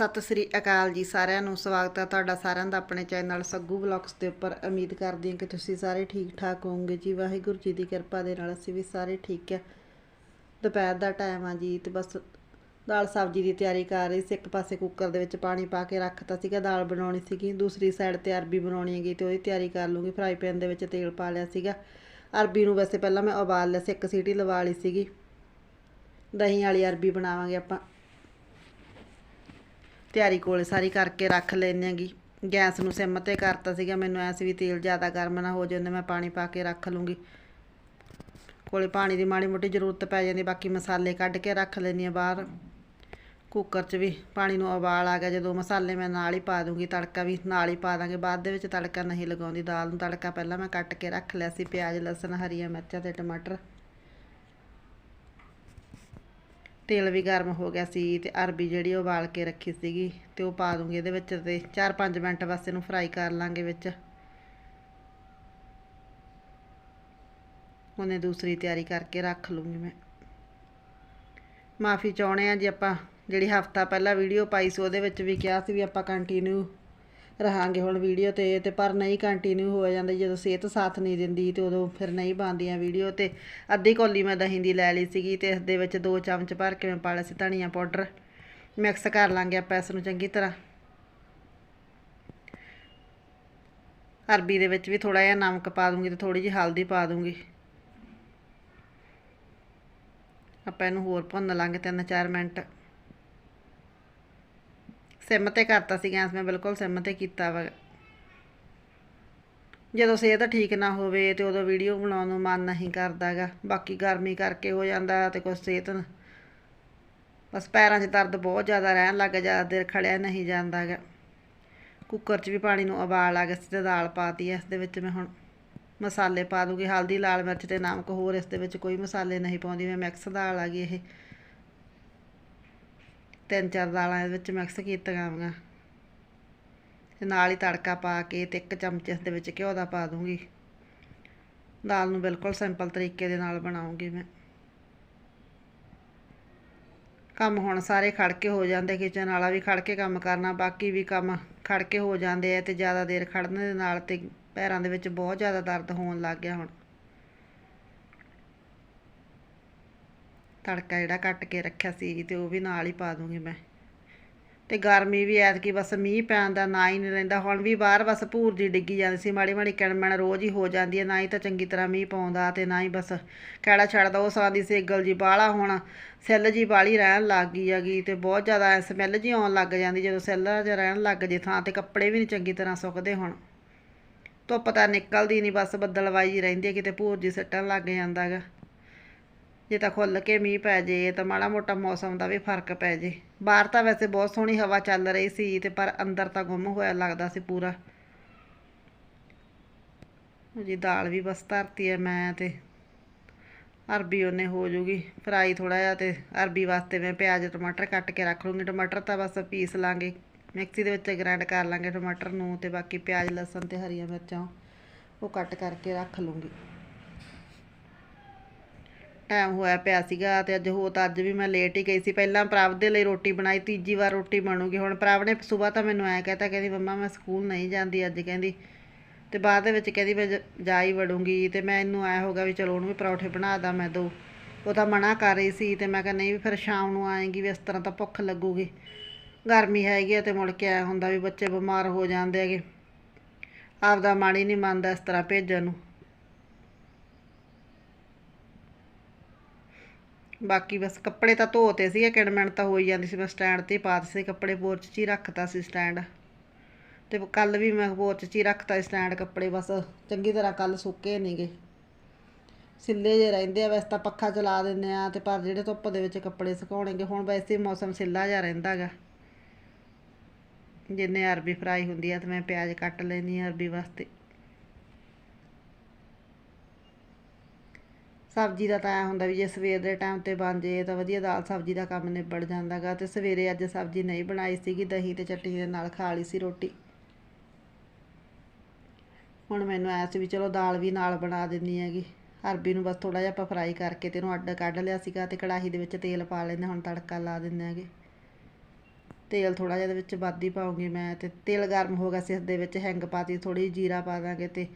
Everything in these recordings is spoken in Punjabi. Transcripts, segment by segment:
ਸਤਿ ਸ੍ਰੀ ਅਕਾਲ ਜੀ ਸਾਰਿਆਂ ਨੂੰ, ਸਵਾਗਤ ਹੈ ਤੁਹਾਡਾ ਸਾਰਿਆਂ ਦਾ ਆਪਣੇ ਚੈਨਲ ਸੱਗੂ ਬਲੌਗਸ ਦੇ ਉੱਪਰ। ਉਮੀਦ ਕਰਦੀ ਹਾਂ ਕਿ ਤੁਸੀਂ ਸਾਰੇ ਠੀਕ ਠਾਕ ਹੋਵੋਗੇ ਜੀ। ਵਾਹਿਗੁਰੂ ਜੀ ਦੀ ਕਿਰਪਾ ਦੇ ਨਾਲ ਅਸੀਂ ਵੀ ਸਾਰੇ ਠੀਕ ਹੈ। ਦੁਪਹਿਰ ਦਾ ਟਾਈਮ ਆ ਜੀ ਤੇ ਬਸ ਦਾਲ ਸਬਜ਼ੀ ਦੀ ਤਿਆਰੀ ਕਰ ਰਹੀ ਸੀ। ਇੱਕ ਪਾਸੇ ਕੁੱਕਰ ਦੇ ਵਿੱਚ ਪਾਣੀ ਪਾ ਕੇ ਰੱਖਤਾ ਸੀਗਾ, ਦਾਲ ਬਣਾਉਣੀ ਸੀਗੀ। ਦੂਸਰੀ ਸਾਈਡ ਤੇ ਅਰਬੀ ਬਣਾਉਣੀ ਹੈਗੀ ਤੇ ਉਹਦੀ ਤਿਆਰੀ ਕਰ ਲੂੰਗੀ। ਫਰਾਈ ਪੈਨ ਦੇ ਵਿੱਚ ਤੇਲ ਪਾ ਲਿਆ ਸੀਗਾ। ਅਰਬੀ ਨੂੰ ਵੈਸੇ ਪਹਿਲਾਂ ਮੈਂ ਉਬਾਲ ਲਿਆ ਸੀ, ਇੱਕ ਸੀਟੀ ਲਵਾ ਲਈ ਸੀਗੀ। ਦਹੀਂ ਵਾਲੀ ਅਰਬੀ ਬਣਾਵਾਂਗੇ ਆਪਾਂ। ਤਿਆਰੀ ਕੋਲੇ ਸਾਰੀ ਕਰਕੇ ਰੱਖ ਲੈਣੀ ਹੈਗੀ। ਗੈਸ ਨੂੰ ਸਿਮ ਤੇ ਕਰਤਾ ਸੀਗਾ, ਮੈਨੂੰ ਐ ਵੀ ਤੇਲ ਜ਼ਿਆਦਾ ਗਰਮ ਨਾ ਹੋ ਜਾਂਦਾ ਮੈਂ ਪਾਣੀ ਪਾ ਕੇ ਰੱਖ ਲੂੰਗੀ। ਕੋਲੇ ਪਾਣੀ ਦੀ ਮਾੜੀ ਮੋਟੀ ਜ਼ਰੂਰਤ ਪੈ ਜਾਂਦੀ, ਬਾਕੀ ਮਸਾਲੇ ਕੱਢ ਕੇ ਰੱਖ ਲੈਣੀ ਆ ਬਾਹਰ। ਕੁੱਕਰ 'ਚ ਵੀ ਪਾਣੀ ਨੂੰ ਉਬਾਲ ਆ ਗਿਆ ਜਦੋਂ ਮਸਾਲੇ ਮੈਂ ਨਾਲ ਹੀ ਪਾ ਦੂੰਗੀ, ਤੜਕਾ ਵੀ ਨਾਲ ਹੀ ਪਾ ਦਾਂਗੇ। ਬਾਅਦ ਦੇ ਵਿੱਚ ਤੜਕਾ ਨਹੀਂ ਲਗਾਉਂਦੀ, ਦਾਲ ਨੂੰ ਤੜਕਾ ਪਹਿਲਾਂ ਮੈਂ ਕੱਟ ਕੇ ਰੱਖ ਲਿਆ ਸੀ, ਪਿਆਜ਼, ਲਸਣ, ਹਰੀਆਂ ਮਿਰਚਾਂ ਤੇ ਟਮਾਟਰ। ਤੇਲ ਵੀ ਗਰਮ ਹੋ ਗਿਆ ਸੀ ਤੇ ਅਰਬੀ ਜਿਹੜੀ ਉਹ ਉਬਾਲ ਕੇ ਰੱਖੀ ਸੀਗੀ ਤੇ ਉਹ ਪਾ ਦੂੰਗੀ ਇਹਦੇ ਵਿੱਚ ਤੇ 4-5 ਮਿੰਟ ਬਸ ਇਹਨੂੰ ਫਰਾਈ ਕਰ ਲਾਂਗੇ ਵਿੱਚ। ਉਹਨੇ ਦੂਸਰੀ ਤਿਆਰੀ ਕਰਕੇ ਰੱਖ ਲੂੰਗੀ ਮੈਂ। ਮਾਫੀ ਚਾਹੁੰਦੇ ਆ ਜੀ ਆਪਾਂ, ਜਿਹੜੀ ਹਫਤਾ ਪਹਿਲਾਂ ਵੀਡੀਓ ਪਾਈ ਸੀ ਉਹਦੇ ਵਿੱਚ ਵੀ ਕਿਹਾ ਸੀ ਵੀ ਆਪਾਂ ਕੰਟੀਨਿਊ ਰਹਾਂਗੇ ਹੁਣ ਵੀਡੀਓ ਤੇ ਤੇ ਪਰ ਨਹੀਂ ਕੰਟੀਨਿਊ ਹੋ ਜਾਂਦਾ। ਜਦੋਂ ਸਿਹਤ ਸਾਥ ਨਹੀਂ ਦਿੰਦੀ, ਤੇ ਉਦੋਂ ਫਿਰ ਨਹੀਂ ਬਣਦੀਆਂ ਵੀਡੀਓ। ਤੇ ਅੱਧੀ ਕੌਲੀ ਮੈਂ ਦਹੀਂ ਦੀ ਲੈ ਲਈ ਸੀਗੀ ਤੇ ਇਸ ਦੇ ਵਿੱਚ ਦੋ ਚਮਚ ਭਰ ਕੇ ਮੈਂ ਪਾ ਲਿਆ ਸੀ ਧਨੀਆ ਪਾਊਡਰ। ਮਿਕਸ ਕਰ ਲਾਂਗੇ ਆਪਾਂ ਇਸ ਨੂੰ ਚੰਗੀ ਤਰ੍ਹਾਂ। ਅਰਬੀ ਦੇ ਵਿੱਚ ਵੀ ਥੋੜਾ ਜਿਹਾ ਨਮਕ ਪਾ ਦੂੰਗੀ ਤੇ ਥੋੜੀ ਜਿਹੀ ਹਲਦੀ ਪਾ ਦੂੰਗੀ। ਆਪਾਂ ਇਹਨੂੰ ਹੋਰ ਭੁੰਨ ਲਾਂਗੇ 3-4 ਮਿੰਟ। ਸਿਮ ਤੇ ਕਰਤਾ ਸੀ ਗੈਸ ਮੈਂ ਬਿਲਕੁਲ ਸਿਮ ਤੇ ਕੀਤਾ ਵਾ। ਜਦੋਂ ਸਿਹਤ ਠੀਕ ਨਾ ਹੋਵੇ ਤੇ ਉਦੋਂ ਵੀਡੀਓ ਬਣਾਉਣ ਨੂੰ ਮਨ ਨਹੀਂ ਕਰਦਾਗਾ ਬਾਕੀ ਗਰਮੀ ਕਰਕੇ ਹੋ ਜਾਂਦਾ ਤੇ ਕੁਛ ਸਿਹਤ ਬਸ ਪੈਰਾਂ 'ਚ ਦਰਦ ਬਹੁਤ ਜ਼ਿਆਦਾ ਰਹਿਣ ਲੱਗ ਜ਼ਿਆਦਾ ਦੇਰ ਖੜਿਆ ਨਹੀਂ ਜਾਂਦਾਗਾ ਕੁੱਕਰ 'ਚ ਵੀ ਪਾਣੀ ਨੂੰ ਉਬਾਲ ਆ ਗਿਆ ਸੀ ਤੇ ਦਾਲ ਪਾਤੀ ਇਸ ਦੇ ਵਿੱਚ ਮੈਂ ਹੁਣ ਮਸਾਲੇ ਪਾ ਦੂੰਗੀ। ਹਲਦੀ, ਲਾਲ ਮਿਰਚ ਤੇ ਨਮਕ, ਹੋਰ ਇਸ ਦੇ ਵਿੱਚ ਕੋਈ ਮਸਾਲੇ ਨਹੀਂ ਪਾਉਂਦੀ, ਮੈਂ ਮਿਕਸ ਦਾਲ ਆ ਗਈ ਇਹ। ਤਿੰਨ ਚਾਰ ਦਾਲਾਂ ਇਹਦੇ ਵਿੱਚ ਮਿਕਸ ਕੀਤੀਆਂ ਗਾਵਾਂ ਤੇ ਨਾਲ ਹੀ ਤੜਕਾ ਪਾ ਕੇ ਤੇ ਇੱਕ ਚਮਚ ਇਸ ਦੇ ਵਿੱਚ ਘਿਓ ਦਾ ਪਾ ਦੂੰਗੀ। ਦਾਲ ਨੂੰ ਬਿਲਕੁਲ ਸਿੰਪਲ ਤਰੀਕੇ ਦੇ ਨਾਲ ਬਣਾਉਂਗੀ ਮੈਂ। ਕੰਮ ਹੁਣ ਸਾਰੇ ਖੜ ਕੇ ਹੋ ਜਾਂਦੇ ਕਿਚਨ ਵਾਲਾ ਵੀ ਖੜ ਕੇ ਕੰਮ ਕਰਨਾ, ਬਾਕੀ ਵੀ ਕੰਮ ਖੜ ਕੇ ਹੋ ਜਾਂਦੇ ਆ ਤੇ ਜ਼ਿਆਦਾ ਦੇਰ ਖੜਨ ਦੇ ਨਾਲ ਤੇ ਪੈਰਾਂ ਦੇ ਵਿੱਚ ਬਹੁਤ ਜ਼ਿਆਦਾ ਦਰਦ ਹੋਣ ਲੱਗ ਗਿਆ ਹੁਣ। ਤੜਕਾ ਜਿਹੜਾ ਕੱਟ ਕੇ ਰੱਖਿਆ ਸੀ ਤੇ ਉਹ ਵੀ ਨਾਲ ਹੀ ਪਾ ਦੂੰਗੀ ਮੈਂ। ਤੇ ਗਰਮੀ ਵੀ ਐਤਕੀ ਬਸ ਮੀਂਹ ਪੈਣ ਦਾ ਨਾ ਹੀ ਨਹੀਂ ਰਹਿੰਦਾ ਹੁਣ ਵੀ ਬਾਹਰ ਬਸ ਭੂਰ ਦੀ ਡਿੱਗੀ ਜਾਂਦੀ ਸੀ। ਮਾੜੀ ਮਾੜੀ ਕਿਣਮਣ ਰੋਜ਼ ਹੀ ਹੋ ਜਾਂਦੀ ਹੈ। ਨਾ ਹੀ ਤਾਂ ਚੰਗੀ ਤਰ੍ਹਾਂ ਮੀਂਹ ਪਾਉਂਦਾ ਤੇ ਨਾ ਹੀ ਬਸ ਕਿਹੜਾ ਛੱਡਦਾ ਉਹ ਸਾਂ ਦੀ ਸੇਗਲ ਜੀ ਬਾਹਲਾ ਹੁਣ ਸੈੱਲ ਜੀ ਬਾਲੀ ਰਹਿਣ ਲੱਗ ਗਈ ਹੈਗੀ ਤੇ ਬਹੁਤ ਜ਼ਿਆਦਾ ਸਮੈਲ ਜੀ ਆਉਣ ਲੱਗ ਜਾਂਦੀ। ਜਦੋਂ ਸੈੱਲਾਂ 'ਚ ਰਹਿਣ ਲੱਗ ਜੇ ਥਾਂ ਤੇ ਕੱਪੜੇ ਵੀ ਨਹੀਂ ਚੰਗੀ ਤਰ੍ਹਾਂ ਸੁੱਕਦੇ ਹੁਣ। ਧੁੱਪ ਤਾਂ ਨਿਕਲਦੀ ਨਹੀਂ। ਬਸ ਬੱਦਲਵਾਈ ਜੀ ਰਹਿੰਦੀ ਹੈ। ਕਿਤੇ ਭੂਰ ਜੀ ਸੱਟਣ ਲੱਗ ਜਾਂਦਾ ਗਾ ਜੇ ਤਾਂ ਖੁੱਲ ਕੇ ਮੀਂਹ ਪੈ ਜੇ ਤਾਂ ਮਾੜਾ ਮੋਟਾ ਮੌਸਮ ਦਾ ਵੀ ਫ਼ਰਕ ਪੈ ਜੇ। ਬਾਹਰ ਤਾਂ ਵੈਸੇ ਬਹੁਤ ਸੋਹਣੀ ਹਵਾ ਚੱਲ ਰਹੀ ਸੀ ਤੇ ਪਰ ਅੰਦਰ ਤਾਂ ਗੁੰਮ ਹੋਇਆ ਲੱਗਦਾ ਸੀ ਪੂਰਾ। ਜੀ ਦਾਲ ਵੀ ਬਸ ਧਰਤੀ ਹੈ ਮੈਂ ਤੇ। ਅਰਬੀ ਉਹਨੇ ਹੋ ਜੂਗੀ, ਫਰਾਈ ਥੋੜਾ ਜਿਹਾ ਤੇ ਅਰਬੀ ਵਾਸਤੇ ਮੈਂ ਪਿਆਜ਼, ਟਮਾਟਰ ਕੱਟ ਕੇ ਰੱਖ ਲੂੰਗੀ। ਟਮਾਟਰ ਤਾਂ ਬਸ ਪੀਸ ਲਾਂਗੇ। ਮਿਕਸੀ ਦੇ ਵਿੱਚ ਗ੍ਰਾਈਂਡ ਕਰ ਲਾਂਗੇ ਟਮਾਟਰ ਨੂੰ ਤੇ ਬਾਕੀ ਪਿਆਜ਼, ਲਸਣ ਤੇ ਹਰੀਆਂ ਮਿਰਚਾਂ ਉਹ ਕੱਟ ਕਰਕੇ ਰੱਖ ਲੂੰਗੀ। ਟਾਈਮ ਹੋਇਆ ਪਿਆ ਸੀਗਾ ਤੇ ਅੱਜ ਹੋ ਤਾਂ ਅੱਜ ਵੀ ਮੈਂ ਲੇਟ ਹੀ ਗਈ ਸੀ। ਪਹਿਲਾਂ ਪ੍ਰਭ ਦੇ ਲਈ ਰੋਟੀ ਬਣਾਈ, ਤੀਜੀ ਵਾਰ ਰੋਟੀ ਬਣੂਗੀ। ਹੁਣ ਪ੍ਰਭ ਨੇ ਸਵੇਰ ਤਾਂ ਮੈਨੂੰ ਐ ਕਹਤਾ, ਕਹਿੰਦੀ, ਮੰਮਾ, ਮੈਂ ਸਕੂਲ ਨਹੀਂ ਜਾਂਦੀ ਅੱਜ, ਕਹਿੰਦੀ। ਤੇ ਬਾਅਦ ਦੇ ਵਿੱਚ ਕਹਿੰਦੀ, ਮੈਂ ਜ- ਜਾ ਹੀ ਵੜੂੰਗੀ। ਤੇ ਮੈਂ ਇਹਨੂੰ ਐ ਹੋਗਾ ਵੀ ਚਲੋ, ਉਹਨੂੰ ਵੀ ਪਰੌਠੇ ਬਣਾ ਦਾਂ ਮੈਂ ਦੋ। ਉਹ ਤਾਂ ਮਨਾ ਕਰ ਰਹੀ ਸੀ ਤੇ ਮੈਂ ਕਿਹਾ, ਨਹੀਂ ਵੀ ਫਿਰ ਸ਼ਾਮ ਨੂੰ ਆਏਗੀ ਵੀ ਇਸ ਤਰ੍ਹਾਂ ਤਾਂ ਭੁੱਖ ਲੱਗੂਗੀ। ਗਰਮੀ ਹੈਗੀ ਆ ਤੇ ਮੁੜ ਕੇ ਆਇਆ ਹੁੰਦਾ ਵੀ ਬੱਚੇ ਬਿਮਾਰ ਹੋ ਜਾਂਦੇ ਹੈਗੇ। ਆਪਦਾ ਮਨ ਹੀ ਨਹੀਂ ਮੰਨਦਾ ਇਸ ਤਰ੍ਹਾਂ ਭੇਜਣ ਨੂੰ। ਬਾਕੀ ਬਸ ਕੱਪੜੇ ਤਾਂ ਧੋਤੇ ਸੀਗੇ ਕਿਣਮਣ ਤਾਂ ਹੋਈ ਜਾਂਦੀ ਸੀ, ਮੈਂ ਸਟੈਂਡ ਤੇ ਹੀ ਪਾ ਦਿੱਤੇ ਕੱਪੜੇ ਬੋਰਚ 'ਚ ਹੀ ਰੱਖਤਾ ਸੀ ਸਟੈਂਡ ਤੇ ਕੱਲ ਵੀ ਮੈਂ ਬੋਰਚ 'ਚ ਹੀ ਰੱਖਤਾ ਸੀ ਸਟੈਂਡ ਕੱਪੜੇ, ਬਸ ਚੰਗੀ ਤਰ੍ਹਾਂ ਕੱਲ ਸੁੱਕੇ ਨਹੀਂਗੇ ਸਿੱਲੇ ਜੇ ਰਹਿੰਦੇ ਆ, ਵੈਸੇ ਤਾਂ ਪੱਖਾ ਚਲਾ ਦਿੰਦੇ ਆ, ਤੇ ਪਰ ਜਿਹੜੇ ਧੁੱਪ ਦੇ ਵਿੱਚ ਕੱਪੜੇ ਸੁਕਾਉਣਗੇ ਹੁਣ ਵੈਸੇ ਹੀ ਮੌਸਮ ਸਿੱਲਾ ਜਿਹਾ ਰਹਿੰਦਾ ਗਾ। ਜਿੰਨੇ ਅਰਬੀ ਫਰਾਈ ਹੁੰਦੀ ਆ, ਤੇ ਮੈਂ ਪਿਆਜ਼ ਕੱਟ ਲੈਣੀ ਆ ਅਰਬੀ ਵਾਸਤੇ। ਸਬਜ਼ੀ ਦਾ ਤਾਂ ਐਂ ਹੁੰਦਾ ਵੀ ਜੇ ਸਵੇਰ ਦੇ ਟਾਈਮ ਤੇ ਬਣ ਜੇ ਤਾਂ ਵਧੀਆ, ਦਾਲ ਸਬਜ਼ੀ ਦਾ ਕੰਮ ਨਿਬੜ ਜਾਂਦਾ ਗਾ ਅਤੇ ਸਵੇਰੇ ਅੱਜ ਸਬਜ਼ੀ ਨਹੀਂ ਬਣਾਈ ਸੀਗੀ, ਦਹੀਂ ਅਤੇ ਚਟਨੀ ਦੇ ਨਾਲ ਖਾ ਲਈ ਸੀ ਰੋਟੀ। ਹੁਣ ਮੈਨੂੰ ਐਂ ਸੀ ਵੀ ਚਲੋ ਦਾਲ ਵੀ ਨਾਲ ਬਣਾ ਦਿੰਦੀ ਹੈਗੀ। ਅਰਬੀ ਨੂੰ ਬਸ ਥੋੜ੍ਹਾ ਜਿਹਾ ਆਪਾਂ ਫਰਾਈ ਕਰਕੇ ਤੇ ਇਹਨੂੰ ਅੱਡ ਕੱਢ ਲਿਆ ਸੀਗਾ ਅਤੇ ਕੜਾਹੀ ਦੇ ਵਿੱਚ ਤੇਲ ਪਾ ਲੈਂਦੇ ਹੁਣ ਤੜਕਾ ਲਾ ਦਿੰਦੇ ਹੈਗੇ। ਤੇਲ ਥੋੜਾ ਜਿਹਾ ਇਹਦੇ ਵਿੱਚ ਵੱਧ ਹੀ ਪਾਉਂਗੀ ਮੈਂ ਤੇ ਤੇਲ ਗਰਮ ਹੋ ਗਿਆ ਸੀ, ਇਸ ਦੇ ਵਿੱਚ ਹਿੰਗ ਪਾਤੀ ਥੋੜੀ ਜੀਰਾ ਪਾ ਦਾਂਗੇ ਤੇ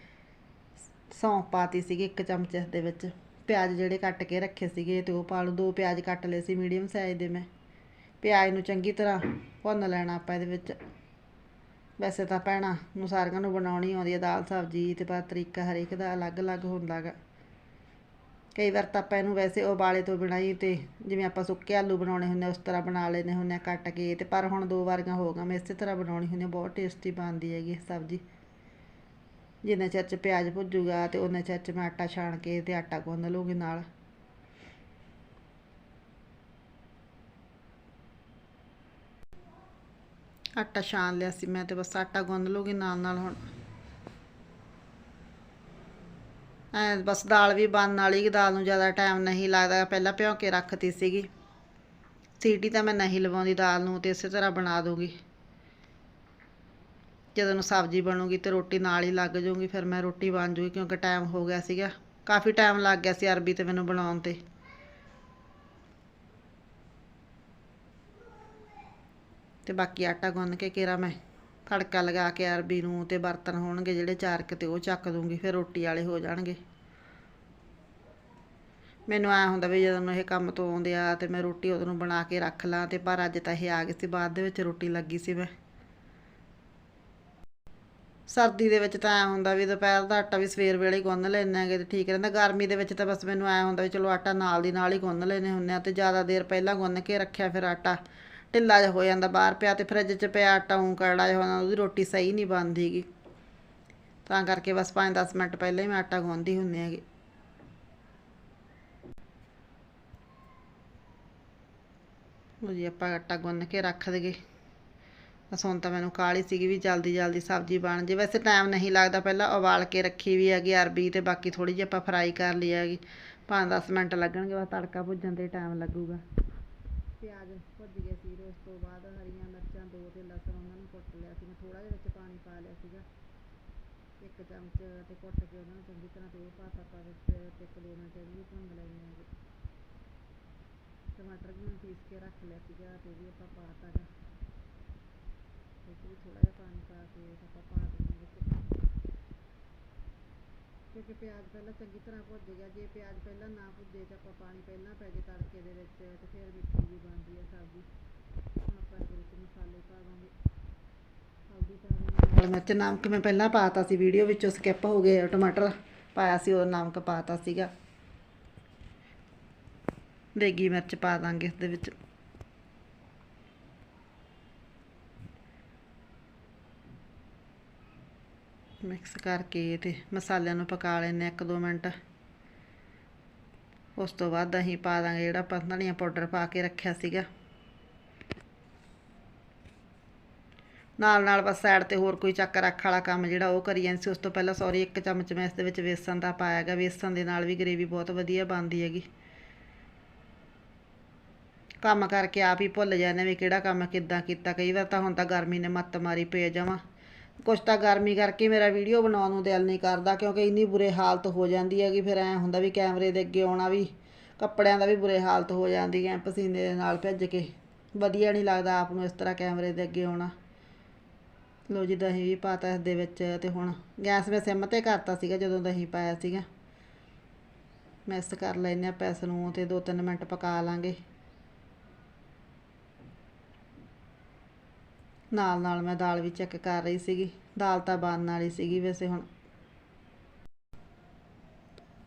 ਸੌਂਫ ਪਾਤੀ ਸੀਗੀ ਇੱਕ ਚਮਚ ਇਸ ਦੇ ਵਿੱਚ। ਪਿਆਜ਼ ਜਿਹੜੇ ਕੱਟ ਕੇ ਰੱਖੇ ਸੀਗੇ ਤੇ ਉਹ ਪਾ ਲਓ ਦੋ ਪਿਆਜ਼ ਕੱਟ ਲਏ ਸੀ ਮੀਡੀਅਮ ਸਾਈਜ਼ ਦੇ ਮੈਂ। ਪਿਆਜ਼ ਨੂੰ ਚੰਗੀ ਤਰ੍ਹਾਂ ਭੁੰਨ ਲੈਣਾ ਆਪਾਂ ਇਹਦੇ ਵਿੱਚ। ਵੈਸੇ ਤਾਂ ਭੈਣਾਂ ਨੂੰ ਸਾਰਿਆਂ ਨੂੰ ਬਣਾਉਣੀ ਆਉਂਦੀ ਹੈ ਦਾਲ ਸਬਜ਼ੀ ਤੇ ਪਰ ਤਰੀਕਾ ਹਰੇਕ ਦਾ ਅਲੱਗ-ਅਲੱਗ ਹੁੰਦਾ ਗਾ ਕਈ ਵਾਰ ਤਾਂ ਆਪਾਂ ਇਹਨੂੰ ਵੈਸੇ ਉਬਾਲੇ ਤੋਂ ਬਿਨਾਂ ਹੀ ਤੇ ਜਿਵੇਂ ਆਪਾਂ ਸੁੱਕੇ ਆਲੂ ਬਣਾਉਣੇ ਹੁੰਦੇ ਉਸ ਤਰ੍ਹਾਂ ਬਣਾ ਲੈਨੇ ਹੁੰਦੇ ਆ ਕੱਟ ਕੇ ਤੇ ਪਰ ਹੁਣ ਦੋ ਵਾਰੀਆਂ ਹੋ ਗਈਆਂ ਮੈਂ ਇਸੇ ਤਰ੍ਹਾਂ ਬਣਾਉਣੀ ਹੁੰਦੀ ਆ, ਬਹੁਤ ਟੇਸਟੀ ਬਣਦੀ ਹੈਗੀ ਸਬਜ਼ੀ। ਜਿੰਨੇ ਚਿਰ ਚ ਪਿਆਜ਼ ਭੁੱਜੂਗਾ ਤੇ ਉਹਨੇ ਚਿਰ ਚ ਮੈਂ ਆਟਾ ਛਾਣ ਕੇ ਤੇ ਆਟਾ ਗੁੰਨ ਲੂੰਗੀ ਨਾਲ। ਆਟਾ ਛਾਣ ਲਿਆ ਸੀ ਮੈਂ ਤੇ ਬਸ ਆਟਾ ਗੁੰਨ ਲੂੰਗੀ ਨਾਲ ਨਾਲ ਹੁਣ। ਐ ਬਸ ਦਾਲ ਵੀ ਬਣਨ ਵਾਲੀ ਦਾਲ ਨੂੰ ਜ਼ਿਆਦਾ ਟਾਈਮ ਨਹੀਂ ਲੱਗਦਾ, ਪਹਿਲਾਂ ਭਿਉਂ ਕੇ ਰੱਖਤੀ ਸੀਗੀ। ਸੀਟੀ ਤਾਂ ਮੈਂ ਨਹੀਂ ਲਵਾਉਂਦੀ ਦਾਲ ਨੂੰ, ਤੇ ਇਸੇ ਤਰ੍ਹਾਂ ਬਣਾ ਦੂੰਗੀ। ਜਦੋਂ ਨੂੰ ਸਬਜ਼ੀ ਬਣੂਗੀ ਤੇ ਰੋਟੀ ਨਾਲ ਹੀ ਲੱਗ ਜਾਊਗੀ, ਫਿਰ ਮੈਂ ਰੋਟੀ ਬਣ ਜੂਗੀ ਕਿਉਂਕਿ ਟਾਈਮ ਹੋ ਗਿਆ ਸੀਗਾ। ਕਾਫੀ ਟਾਈਮ ਲੱਗ ਗਿਆ ਸੀ ਅਰਬੀ ਤੇ ਮੈਨੂੰ ਬਣਾਉਣ ਤੇ। ਤੇ ਬਾਕੀ ਆਟਾ ਗੁੰਨ ਕੇ ਕੇਰਾ ਮੈਂ ਤੜਕਾ ਲਗਾ ਕੇ ਅਰਬੀ ਨੂੰ ਤੇ ਬਰਤਨ ਹੋਣਗੇ ਜਿਹੜੇ ਚਾਰ ਕੁ ਤੇ ਉਹ ਚੱਕ ਦੂੰਗੀ, ਫਿਰ ਰੋਟੀ ਵਾਲੇ ਹੋ ਜਾਣਗੇ। ਮੈਨੂੰ ਐ ਹੁੰਦਾ ਵੀ ਜਦੋਂ ਇਹ ਕੰਮ ਤੋਂ ਆਉਂਦੇ ਆ ਤੇ ਮੈਂ ਰੋਟੀ ਉਦੋਂ ਬਣਾ ਕੇ ਰੱਖ ਲਾਂ ਤੇ ਪਰ ਅੱਜ ਤਾਂ ਇਹ ਆ ਗਏ ਸੀ, ਬਾਅਦ ਦੇ ਵਿੱਚ ਰੋਟੀ ਲੱਗੀ ਸੀ ਮੈਂ। ਸਰਦੀ ਦੇ ਵਿੱਚ ਤਾਂ ਐ ਹੁੰਦਾ ਵੀ ਦੁਪਹਿਰ ਦਾ ਆਟਾ ਵੀ ਸਵੇਰ ਵੇਲੇ ਹੀ ਗੁੰਨ ਲੈਂਦੇ ਹੈਗੇ ਤੇ ਠੀਕ ਰਹਿੰਦਾ। ਗਰਮੀ ਦੇ ਵਿੱਚ ਤਾਂ ਬਸ ਮੈਨੂੰ ਐ ਹੁੰਦਾ ਵੀ ਚਲੋ ਆਟਾ ਨਾਲ ਦੀ ਨਾਲ ਹੀ ਗੁੰਨ ਲੈਨੇ ਹੁੰਦੇ ਆ ਤੇ ਜ਼ਿਆਦਾ ਦੇਰ ਪਹਿਲਾਂ ਗੁੰਨ ਕੇ ਰੱਖਿਆ ਫਿਰ ਆਟਾ। ਢਿੱਲਾ ਜਿਹਾ ਹੋ ਜਾਂਦਾ ਬਾਹਰ ਪਿਆ ਤੇ ਫਰਿੱਜ 'ਚ ਪਿਆ ਆਟਾ ਉਂ ਕਰੜਾ ਜਿਹਾ ਹੁੰਦਾ ਉਹਦੀ ਰੋਟੀ ਸਹੀ ਨਹੀਂ ਬਣਦੀ ਗੀ ਤਾਂ ਕਰਕੇ ਬਸ 5-10 ਮਿੰਟ ਪਹਿਲਾਂ ਹੀ ਮੈਂ ਆਟਾ ਗੁੰਨਦੀ ਹੁੰਦੀ ਹੈਗੀ। ਲਓ ਜੀ, ਆਪਾਂ ਆਟਾ ਗੁੰਨ ਕੇ ਰੱਖ ਦਈਏ। ਬਸ ਹੁਣ ਤਾਂ ਮੈਨੂੰ ਕਾਹਲੀ ਸੀਗੀ ਵੀ ਜਲਦੀ ਜਲਦੀ ਸਬਜ਼ੀ ਬਣ ਜੇ। ਵੈਸੇ ਟਾਈਮ ਨਹੀਂ ਲੱਗਦਾ ਪਹਿਲਾਂ ਉਬਾਲ ਕੇ ਰੱਖੀ ਵੀ ਹੈਗੀ ਅਰਬੀ ਤੇ ਬਾਕੀ ਥੋੜੀ ਜਿਹੀ ਆਪਾਂ ਫਰਾਈ ਕਰ ਲਈ ਹੈਗੀ। 5-10 ਮਿੰਟ ਲੱਗਣਗੇ, ਬਸ ਤੜਕਾ ਭੁੱਜਣ ਤੇ ਟਾਈਮ ਲੱਗੂਗਾ। ਪਿਆਜ਼ ਭੁੱਜ ਗਏ ਸੀ ਉਸ ਤੋਂ ਬਾਅਦ ਹਰੀਆਂ ਮਿਰਚਾਂ, ਦੋ ਤੇ ਲਸਣ ਉਹਨਾਂ ਨੂੰ ਕੁੱਟ ਲਿਆ ਸੀ। ਮੈਂ ਥੋੜਾ ਜਿਹਾ ਵਿੱਚ ਪਾਣੀ ਪਾ ਲਿਆ ਸੀਗਾ। ਇੱਕ ਚਮਚ ਤੇ ਕੁੱਟ ਕੇ ਉਹਨਾਂ ਨੂੰ ਚੰਗੀ ਤਰ੍ਹਾਂ ਤੇ ਉਹ ਪਾਤਾ ਪਾ ਵਿੱਚ ਤੇ ਇੱਕ ਦੋ ਮਿੰਟ ਇਹਨੂੰ ਵੀ ਟਮਾਟਰ ਵੀ ਪੀਸ ਕੇ ਰੱਖ ਲਿਆ ਸੀਗਾ ਤੇ ਵੀ ਆਪਾਂ ਪਾਤਾ ਗਾ। ਇਹ ਵੀ ਥੋੜਾ ਜਿਹਾ ਪਾਣੀ ਪਾ ਕੇ ਆਪਾਂ ਪਾ ਦਿੰਦੇ ਕਿਉਂਕਿ ਪਿਆਜ਼ ਪਹਿਲਾਂ ਚੰਗੀ ਤਰ੍ਹਾਂ ਭੁੱਜ ਗਿਆ, ਜੇ ਪਿਆਜ਼ ਪਹਿਲਾਂ ਨਾ ਭੁੱਜੇ ਤਾਂ ਆਪਾਂ ਪਾਣੀ ਪਹਿਲਾਂ ਪੈ ਜੇ ਤੜਕੇ ਦੇ ਵਿੱਚ ਤੇ ਫਿਰ ਮਿੱਠੀ ਜੀ ਬਣਦੀ ਆ ਸਬਜ਼ੀ। ਆਪਾਂ ਇਹਦੇ ਵਿੱਚ ਮਸਾਲੇ ਪਾ ਦਾਂਗੇ। ਹਲਦੀ ਪਾ ਦਾਂਗੇ ਮਿਰਚ ਨਮਕ ਮੈਂ ਪਹਿਲਾਂ ਪਾਤਾ ਸੀ, ਵੀਡੀਓ ਵਿੱਚੋਂ ਸਕਿਪ ਹੋ ਗਏ ਟਮਾਟਰ ਪਾਇਆ ਸੀ ਉਹ ਨਮਕ ਪਾਤਾ ਸੀਗਾ। ਦੇਗੀ ਮਿਰਚ ਪਾ ਦਾਂਗੇ ਇਸ ਦੇ ਵਿੱਚ। ਮਿਕਸ ਕਰਕੇ ਤੇ ਮਸਾਲਿਆਂ ਨੂੰ ਪਕਾ ਲੈਣੇ ਇੱਕ ਦੋ ਮਿੰਟ। ਉਸ ਤੋਂ ਬਾਅਦ ਅਸੀਂ ਪਾ ਦਾਂਗੇ, ਜਿਹੜਾ ਆਪਾਂ ਧਨੀਆ ਪਾਊਡਰ ਪਾ ਕੇ ਰੱਖਿਆ ਸੀਗਾ। ਨਾਲ ਨਾਲ ਬਸ ਸਾਈਡ ਤੇ ਹੋਰ ਕੋਈ ਚੱਕ ਰੱਖ ਵਾਲਾ ਕੰਮ ਜਿਹੜਾ ਉਹ ਕਰੀ ਜਾਂਦੀ ਸੀ। ਉਸ ਤੋਂ ਪਹਿਲਾਂ ਸੌਰੀ ਇੱਕ ਚਮਚ ਮੈਂ ਇਸ ਦੇ ਵਿੱਚ ਵੇਸਣ ਦਾ ਪਾਇਆ ਗਾ ਵੇਸਣ ਦੇ ਨਾਲ ਵੀ ਗਰੇਵੀ ਬਹੁਤ ਵਧੀਆ ਬਣਦੀ ਹੈਗੀ। ਕੰਮ ਕਰਕੇ ਆਪ ਹੀ ਭੁੱਲ ਜਾਂਦੇ ਵੀ ਕਿਹੜਾ ਕੰਮ ਕਿੱਦਾਂ ਕੀਤਾ। ਕਈ ਵਾਰ ਤਾਂ ਹੁਣ ਤਾਂ ਗਰਮੀ ਨੇ ਮੱਤ ਮਾਰੀ ਪਏ ਜਾਵਾਂ ਕੁਛ ਤਾਂ ਗਰਮੀ ਕਰਕੇ ਮੇਰਾ ਵੀਡੀਓ ਬਣਾਉਣ ਨੂੰ ਦਿਲ ਨਹੀਂ ਕਰਦਾ, ਕਿਉਂਕਿ ਇੰਨੀ ਬੁਰੇ ਹਾਲਤ ਹੋ ਜਾਂਦੀ ਹੈਗੀ, ਫਿਰ ਐ ਹੁੰਦਾ ਵੀ ਕੈਮਰੇ ਦੇ ਅੱਗੇ ਆਉਣਾ ਵੀ, ਕੱਪੜਿਆਂ ਦਾ ਵੀ ਬੁਰੇ ਹਾਲਤ ਹੋ ਜਾਂਦੀ ਹੈ ਪਸੀਨੇ ਦੇ ਨਾਲ ਭਿੱਜ ਕੇ। ਵਧੀਆ ਨਹੀਂ ਲੱਗਦਾ ਆਪ ਨੂੰ ਇਸ ਤਰ੍ਹਾਂ ਕੈਮਰੇ ਦੇ ਅੱਗੇ ਆਉਣਾ। ਲੋ ਜੀ, ਦਹੀਂ ਵੀ ਪਾਤਾ ਇਸ ਦੇ ਵਿੱਚ ਤੇ ਹੁਣ ਗੈਸ ਮੈਂ ਸਿਮ ਤੇ ਕਰਤਾ ਸੀਗਾ ਜਦੋਂ ਦਹੀਂ ਪਾਇਆ ਸੀਗਾ। ਮਿਕਸ ਕਰ ਲੈਨੇ ਆ ਪੈਸ ਨੂੰ, ਤੇ 2-3 ਮਿੰਟ ਪਕਾ ਲਾਂਗੇ। ਨਾਲ ਨਾਲ ਮੈਂ ਦਾਲ ਵੀ ਚੈੱਕ ਕਰ ਰਹੀ ਸੀਗੀ। ਦਾਲ ਤਾਂ ਬਣਨ ਵਾਲੀ ਸੀਗੀ ਵੈਸੇ ਹੁਣ।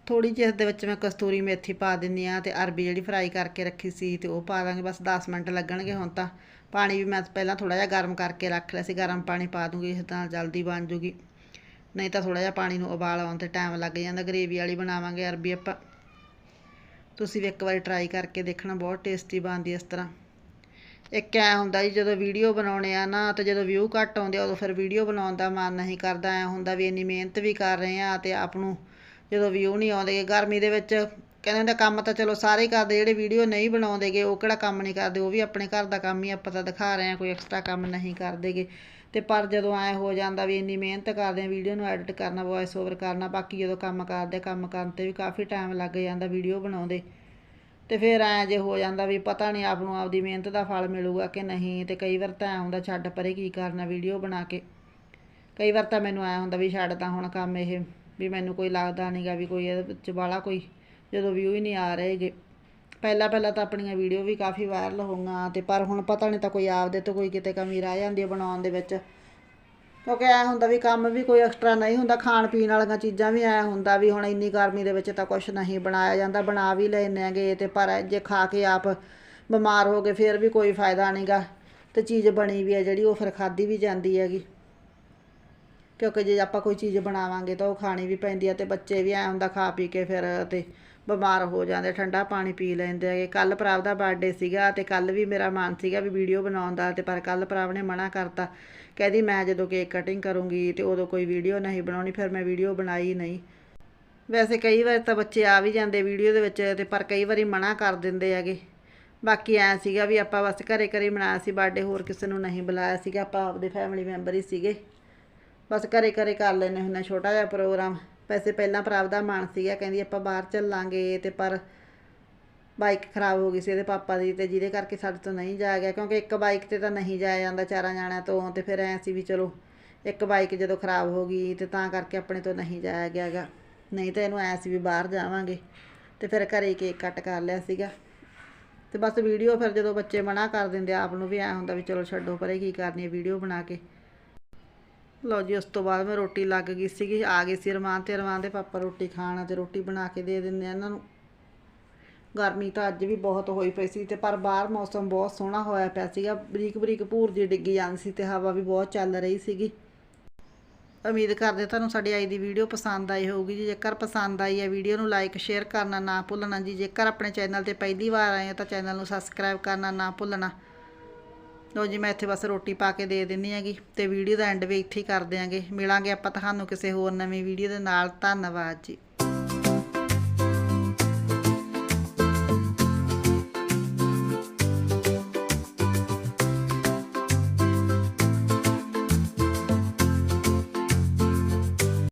ਥੋੜੀ ਜਿਹੀ ਇਸ ਦੇ ਵਿੱਚ ਮੈਂ ਕਸਤੂਰੀ ਮੇਥੀ ਪਾ ਦਿੰਨੀ ਆ ਤੇ ਅਰਬੀ ਜਿਹੜੀ ਫਰਾਈ ਕਰਕੇ ਰੱਖੀ ਸੀ ਤੇ ਉਹ ਪਾ ਦਾਂਗੇ। ਬਸ 10 ਮਿੰਟ ਲੱਗਣਗੇ ਹੁਣ ਤਾਂ। ਪਾਣੀ ਵੀ ਮੈਂ ਪਹਿਲਾਂ ਥੋੜਾ ਜਿਹਾ ਗਰਮ ਕਰਕੇ ਰੱਖ ਲਿਆ ਸੀ। ਗਰਮ ਪਾਣੀ ਪਾ ਦੂੰਗੀ, ਇਸ ਨਾਲ ਜਲਦੀ ਬਣ ਜੂਗੀ। ਨਹੀਂ ਤਾਂ ਥੋੜਾ ਜਿਹਾ ਪਾਣੀ ਨੂੰ ਉਬਾਲ ਆਉਣ ਤੇ ਟਾਈਮ ਲੱਗ ਜਾਂਦਾ। ਗਰੇਵੀ ਵਾਲੀ ਬਣਾਵਾਂਗੇ ਅਰਬੀ ਆਪਾਂ। ਤੁਸੀਂ ਵੀ ਇੱਕ ਵਾਰੀ ਟਰਾਈ ਕਰਕੇ ਦੇਖਣਾ, ਬਹੁਤ ਟੇਸਟੀ ਬਣਦੀ ਇਸ ਤਰ੍ਹਾਂ। ਇੱਕ ਐ ਹੁੰਦਾ ਜੀ, ਜਦੋਂ ਵੀਡੀਓ ਬਣਾਉਣੇ ਆ ਨਾ, ਤੇ ਜਦੋਂ ਵਿਊ ਘੱਟ ਆਉਂਦੇ ਆ, ਉਦੋਂ ਫਿਰ ਵੀਡੀਓ ਬਣਾਉਣ ਦਾ ਮਨ ਨਹੀਂ ਕਰਦਾ। ਐ ਹੁੰਦਾ ਵੀ ਇੰਨੀ ਮਿਹਨਤ ਵੀ ਕਰ ਰਹੇ ਆ ਤੇ ਆਪ ਨੂੰ ਜਦੋਂ ਵਿਊ ਨਹੀਂ ਆਉਂਦੇ। ਗਰਮੀ ਦੇ ਵਿੱਚ ਕਹਿੰਦੇ ਹੁੰਦੇ ਕੰਮ ਤਾਂ ਚਲੋ ਸਾਰੇ ਕਰਦੇ, ਜਿਹੜੇ ਵੀਡੀਓ ਨਹੀਂ ਬਣਾਉਂਦੇਗੇ, ਉਹ ਕਿਹੜਾ ਕੰਮ ਨਹੀਂ ਕਰਦੇ? ਉਹ ਵੀ ਆਪਣੇ ਘਰ ਦਾ ਕੰਮ ਹੀ ਆਪਾਂ ਤਾਂ ਦਿਖਾ ਰਹੇ ਆ, ਕੋਈ ਐਕਸਟਰਾ ਕੰਮ ਨਹੀਂ ਕਰਦੇਗੇ। ਤੇ ਪਰ ਜਦੋਂ ਐ ਹੋ ਜਾਂਦਾ ਵੀ ਇੰਨੀ ਮਿਹਨਤ ਕਰਦੇ ਆ, ਵੀਡੀਓ ਨੂੰ ਐਡਿਟ ਕਰਨਾ ਵੌਇਸ ਓਵਰ ਕਰਨਾ, ਬਾਕੀ ਜਦੋਂ ਕੰਮ ਕਰਦੇ ਕੰਮ ਕਰਨ ਤੇ ਵੀ ਕਾਫੀ ਟਾਈਮ ਲੱਗ ਜਾਂਦਾ ਵੀਡੀਓ ਬਣਾਉਂਦੇ। ਤੇ ਫਿਰ ਐਂ ਜੇ ਹੋ ਜਾਂਦਾ ਵੀ ਪਤਾ ਨਹੀਂ ਆਪ ਨੂੰ ਆਪਦੀ ਮਿਹਨਤ ਦਾ ਫਲ ਮਿਲੂਗਾ ਕਿ ਨਹੀਂ ਤੇ ਕਈ ਵਾਰ ਤਾਂ ਐਂ ਹੁੰਦਾ ਛੱਡ ਪਰੇ ਕੀ ਕਰਨਾ ਵੀਡੀਓ ਬਣਾ ਕੇ। ਕਈ ਵਾਰ ਤਾਂ ਮੈਨੂੰ ਐਂ ਹੁੰਦਾ ਵੀ ਛੱਡ ਤਾਂ ਹੁਣ ਕੰਮ ਇਹ ਵੀ ਮੈਨੂੰ ਕੋਈ ਲੱਗਦਾ ਨਹੀਂਗਾ ਵੀ ਕੋਈ ਇਹਦੇ ਵਿੱਚ ਵਾਲਾ ਕੋਈ ਜਦੋਂ ਵਿਊ ਹੀ ਨਹੀਂ ਆ ਰਹੇਗੇ। ਪਹਿਲਾਂ ਪਹਿਲਾਂ ਤਾਂ ਆਪਣੀਆਂ ਵੀਡੀਓ ਵੀ ਕਾਫੀ ਵਾਇਰਲ ਹੋਈਆਂ ਤੇ ਪਰ ਹੁਣ ਪਤਾ ਨਹੀਂ ਤਾਂ ਕੋਈ ਆਪਦੇ ਤੋਂ ਕੋਈ ਕਿਤੇ ਕਮੀ ਰਹਿ ਜਾਂਦੀ ਹੈ ਬਣਾਉਣ ਦੇ ਵਿੱਚ। ਕਿਉਂਕਿ ਐ ਹੁੰਦਾ ਵੀ ਕੰਮ ਵੀ ਕੋਈ ਐਕਸਟਰਾ ਨਹੀਂ ਹੁੰਦਾ, ਖਾਣ ਪੀਣ ਵਾਲੀਆਂ ਚੀਜ਼ਾਂ ਵੀ ਐ ਹੁੰਦਾ ਵੀ ਹੁਣ ਇੰਨੀ ਗਰਮੀ ਦੇ ਵਿੱਚ ਤਾਂ ਕੁਝ ਨਹੀਂ ਬਣਾਇਆ ਜਾਂਦਾ, ਬਣਾ ਵੀ ਲੈਂਦੇ ਹੈਗੇ ਤੇ ਪਰ ਜੇ ਖਾ ਕੇ ਆਪ ਬਿਮਾਰ ਹੋ ਗਏ ਫਿਰ ਵੀ ਕੋਈ ਫਾਇਦਾ ਨਹੀਂਗਾ, ਤੇ ਚੀਜ਼ ਬਣੀ ਵੀ ਹੈ ਜਿਹੜੀ, ਉਹ ਫਿਰ ਖਾਧੀ ਵੀ ਜਾਂਦੀ ਹੈਗੀ। ਕਿਉਂਕਿ ਜੇ ਆਪਾਂ ਕੋਈ ਚੀਜ਼ ਬਣਾਵਾਂਗੇ ਤਾਂ ਉਹ ਖਾਣੀ ਵੀ ਪੈਂਦੀ ਹੈ ਤੇ ਬੱਚੇ ਵੀ ਐ ਹੁੰਦਾ ਖਾ ਪੀ ਕੇ ਫਿਰ ਤੇ ਬਿਮਾਰ ਹੋ ਜਾਂਦੇ, ਠੰਡਾ ਪਾਣੀ ਪੀ ਲੈਂਦੇ ਹੈਗੇ। ਕੱਲ ਪ੍ਰਭ ਦਾ ਬਰਥਡੇ ਸੀਗਾ ਤੇ ਕੱਲ ਵੀ ਮੇਰਾ ਮਨ ਸੀਗਾ ਵੀ ਵੀਡੀਓ ਬਣਾਉਣ ਦਾ ਤੇ ਪਰ ਕੱਲ ਪ੍ਰਭ ਨੇ ਮਨਾ ਕਰਤਾ। ਕਹਿੰਦੀ, ਮੈਂ ਜਦੋਂ ਕੇਕ ਕਟਿੰਗ ਕਰੂੰਗੀ ਤੇ ਉਦੋਂ ਕੋਈ ਵੀਡੀਓ ਨਹੀਂ ਬਣਾਉਣੀ, ਫਿਰ ਮੈਂ ਵੀਡੀਓ ਬਣਾਈ ਨਹੀਂ। ਵੈਸੇ ਕਈ ਵਾਰ ਤਾਂ ਬੱਚੇ ਆ ਵੀ ਜਾਂਦੇ ਵੀਡੀਓ ਦੇ ਵਿੱਚ ਤੇ ਪਰ ਕਈ ਵਾਰੀ ਮਨਾ ਕਰ ਦਿੰਦੇ ਹੈਗੇ। ਬਾਕੀ ਐ ਸੀਗਾ ਵੀ ਆਪਾਂ ਬਸ ਘਰੇ ਘਰੇ ਮਨਾਇਆ ਸੀ ਬਰਥਡੇ ਹੋਰ ਕਿਸੇ ਨੂੰ ਨਹੀਂ ਬੁਲਾਇਆ ਸੀਗਾ। ਆਪਾਂ ਆਪਦੇ ਫੈਮਿਲੀ ਮੈਂਬਰ ਹੀ ਸੀਗੇ। ਬਸ ਘਰੇ ਘਰੇ ਕਰ ਲੈਨੇ ਹੁੰਦੇ ਛੋਟਾ ਜਿਹਾ ਪ੍ਰੋਗਰਾਮ ਵੈਸੇ ਪਹਿਲਾਂ ਪ੍ਰਾਪ ਦਾ ਮਨ ਸੀਗਾ, ਕਹਿੰਦੀ ਆਪਾਂ ਬਾਹਰ ਚੱਲਾਂਗੇ ਤੇ ਪਰ ਬਾਈਕ ਖਰਾਬ ਹੋ ਗਈ ਸੀ ਇਹਦੇ ਪਾਪਾ ਦੀ ਤੇ ਜਿਹਦੇ ਕਰਕੇ ਸਾਡੇ ਤੋਂ ਨਹੀਂ ਜਾਇਆ ਗਿਆ, ਕਿਉਂਕਿ ਇੱਕ ਬਾਈਕ ਤੇ ਤਾਂ ਨਹੀਂ ਜਾਇਆ ਜਾਂਦਾ ਚਾਰਾਂ ਜਾਣਿਆਂ ਤੋਂ ਤੇ ਫਿਰ ਐਂ ਸੀ ਵੀ ਚਲੋ ਇੱਕ ਬਾਈਕ ਜਦੋਂ ਖਰਾਬ ਹੋ ਗਈ ਤੇ ਤਾਂ ਕਰਕੇ ਆਪਣੇ ਤੋਂ ਨਹੀਂ ਜਾਇਆ ਗਿਆ ਗਾ ਨਹੀਂ ਤਾਂ ਇਹਨੂੰ ਐਂ ਸੀ ਵੀ ਬਾਹਰ ਜਾਵਾਂਗੇ ਤੇ ਫਿਰ ਘਰੇ ਕੇਕ ਕੱਟ ਕਰ ਲਿਆ ਸੀਗਾ। ਤੇ ਬਸ ਵੀਡੀਓ ਫਿਰ ਜਦੋਂ ਬੱਚੇ ਮਨਾ ਕਰ ਦਿੰਦੇ ਆਪ ਨੂੰ ਵੀ ਐਂ ਹੁੰਦਾ ਵੀ ਚਲੋ ਛੱਡੋ ਪਰੇ ਕੀ ਕਰਨੀ ਹੈ ਵੀਡੀਓ ਬਣਾ ਕੇ। ਲਓ ਜੀ, ਉਸ ਤੋਂ ਬਾਅਦ ਮੈਂ ਰੋਟੀ ਲੱਗ ਗਈ ਸੀਗੀ, ਆ ਗਈ ਸੀ ਰਮਾਨ ਤੇ ਰਮਾਨ ਦੇ ਪਾਪਾ ਰੋਟੀ ਖਾਣ ਤੇ ਰੋਟੀ ਬਣਾ ਕੇ ਦੇ ਦਿੰਦੇ ਆ ਇਹਨਾਂ ਨੂੰ। ਗਰਮੀ ਤਾਂ ਅੱਜ ਵੀ ਬਹੁਤ ਹੋਈ ਪਈ ਸੀ ਤੇ ਪਰ ਬਾਹਰ ਮੌਸਮ ਬਹੁਤ ਸੋਹਣਾ ਹੋਇਆ ਪਿਆ ਸੀਗਾ ਬਰੀਕ ਬਰੀਕ ਭੂਰ ਜੀ ਡਿੱਗੀ ਜਾਂਦੀ ਸੀ ਤੇ ਹਵਾ ਵੀ ਬਹੁਤ ਚੱਲ ਰਹੀ ਸੀਗੀ। ਉਮੀਦ ਕਰਦੇ ਤੁਹਾਨੂੰ ਸਾਡੀ ਅੱਜ ਦੀ ਵੀਡੀਓ ਪਸੰਦ ਆਈ ਹੋਊਗੀ ਜੀ, ਜੇਕਰ ਪਸੰਦ ਆਈ ਹੈ ਵੀਡੀਓ ਨੂੰ ਲਾਈਕ, ਸ਼ੇਅਰ ਕਰਨਾ ਨਾ ਭੁੱਲਣਾ ਜੀ, ਜੇਕਰ ਆਪਣੇ ਚੈਨਲ ਤੇ ਪਹਿਲੀ ਵਾਰ ਆਏ ਹੋ ਤਾਂ ਚੈਨਲ ਨੂੰ ਸਬਸਕ੍ਰਾਈਬ ਕਰਨਾ ਨਾ ਭੁੱਲਣਾ। ਲੋ ਜੀ, ਮੈਂ ਇੱਥੇ ਬਸ ਰੋਟੀ ਪਾ ਕੇ ਦੇ ਦਿੰਨੀ ਹੈਗੀ ਤੇ ਵੀਡੀਓ ਦਾ ਐਂਡ ਵੀ ਇੱਥੇ ਹੀ ਕਰ ਦਿਆਂਗੇ। ਮਿਲਾਂਗੇ ਆਪਾਂ ਤੁਹਾਨੂੰ ਕਿਸੇ ਹੋਰ ਨਵੀਂ ਵੀਡੀਓ ਦੇ ਨਾਲ। ਧੰਨਵਾਦ ਜੀ।